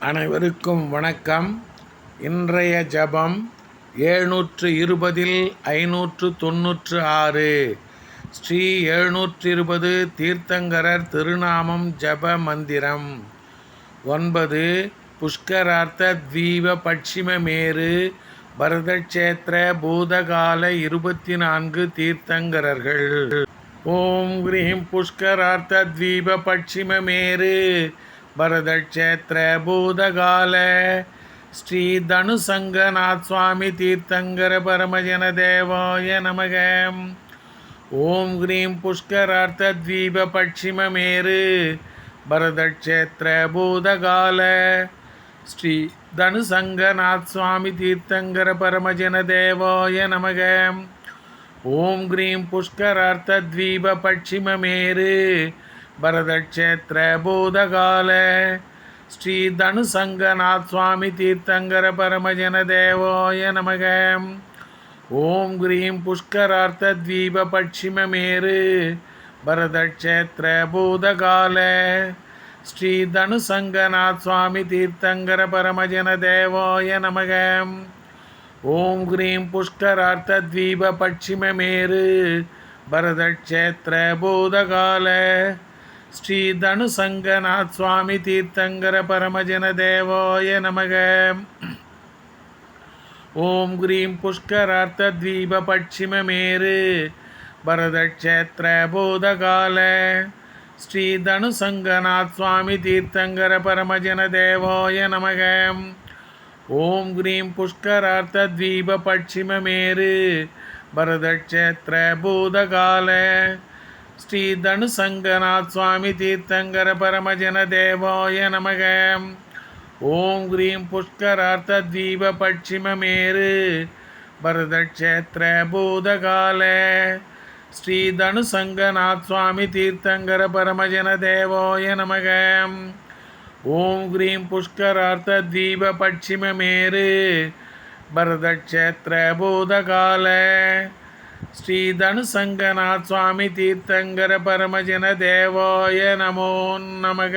அனைவருக்கும் வணக்கம். இன்றைய ஜபம் எழுநூற்று இருபதில் ஐநூற்று தொன்னூற்று ஆறு. ஸ்ரீ எழுநூற்று இருபது தீர்த்தங்கரர் திருநாமம் ஜப மந்திரம். ஒன்பது புஷ்கரார்த்த தீப பட்சிம மேரு பரதக்ஷேத்திர பூதகால இருபத்தி நான்கு தீர்த்தங்கரர்கள். ஓம் கிரீம் புஷ்கரார்த்த தீப பட்சிம மேரு பரதக்ஷேத்திர பூதகால ஸ்ரீ தனுசங்கநாத் சுவாமி தீர்த்தங்கர பரமஜன தேவாய நமக. ஓம் கிரீம் புஷ்கரார்த்த தீப பட்சிமமேரு பரதக்ஷேத்திர பூதகால ஸ்ரீ தனுசங்கநாத் சுவாமி தீர்த்தங்கர பரமஜன தேவாய நமக. ஓம் கிரீம் புஷ்கரார்த்த தீப பட்சிமமேரு பரதக்ஷேத்திர பூதகால ஸ்ரீ தனுசங்கநாத் சுவாமி தீர்த்தங்கர பரமஜன தேவோய நமக. ஓம் கிரீம் புஷ்கரார்த்த தீப பட்சிம மேரு. பரதக்ஷேத்திர பூதகால ஸ்ரீ தனுசங்கநாத் சுவாமி தீர்த்தங்கர பரமஜன தேவோய நமக. ஓம் கிரீம் புஷ்கரார்த்த தீப பட்சிம மேரு. பரதக்ஷேத்திர பூதகால ஸ்ரீ தனுசங்கநாத் சுவாமி தீர்த்தங்கர பரமஜன தேவோய நமக. ஓம் கிரீம் புஷ்கரார்த்த தீப பட்சிம மேரு. பரதக்ஷேத்திர பூதகால ஸ்ரீ தனுசங்கநாத் சுவாமி தீர்த்தங்கர பரமஜன தேவோய நமக. ஓம் கிரீம் புஷ்கரார்த்த தீப பட்சிம மேரு. பரதக்ஷேத்திர பூதகால ஸ்ரீ தனுசங்கநாத் சுவாமி தீர்த்தங்கர பரமஜன தேவாய நமக. ஓம் கிரீம் புஷ்கரார்த்த தீப பட்சிமமேரு பரதக்ஷேத்திர பூதகால. ஸ்ரீ தனுசங்கநாத் சுவாமி தீர்த்தங்கர பரமஜன தேவாய நமக. ஓம் கிரீம் புஷ்கரார்த்த தீப பட்சிமமேரு பரதக்ஷேத்திர பூதகால. ஸ்ரீ தனுசங்கநாத் சுவாமி தீர்த்தங்கர பரமஜன தேவாய நமோ நமக.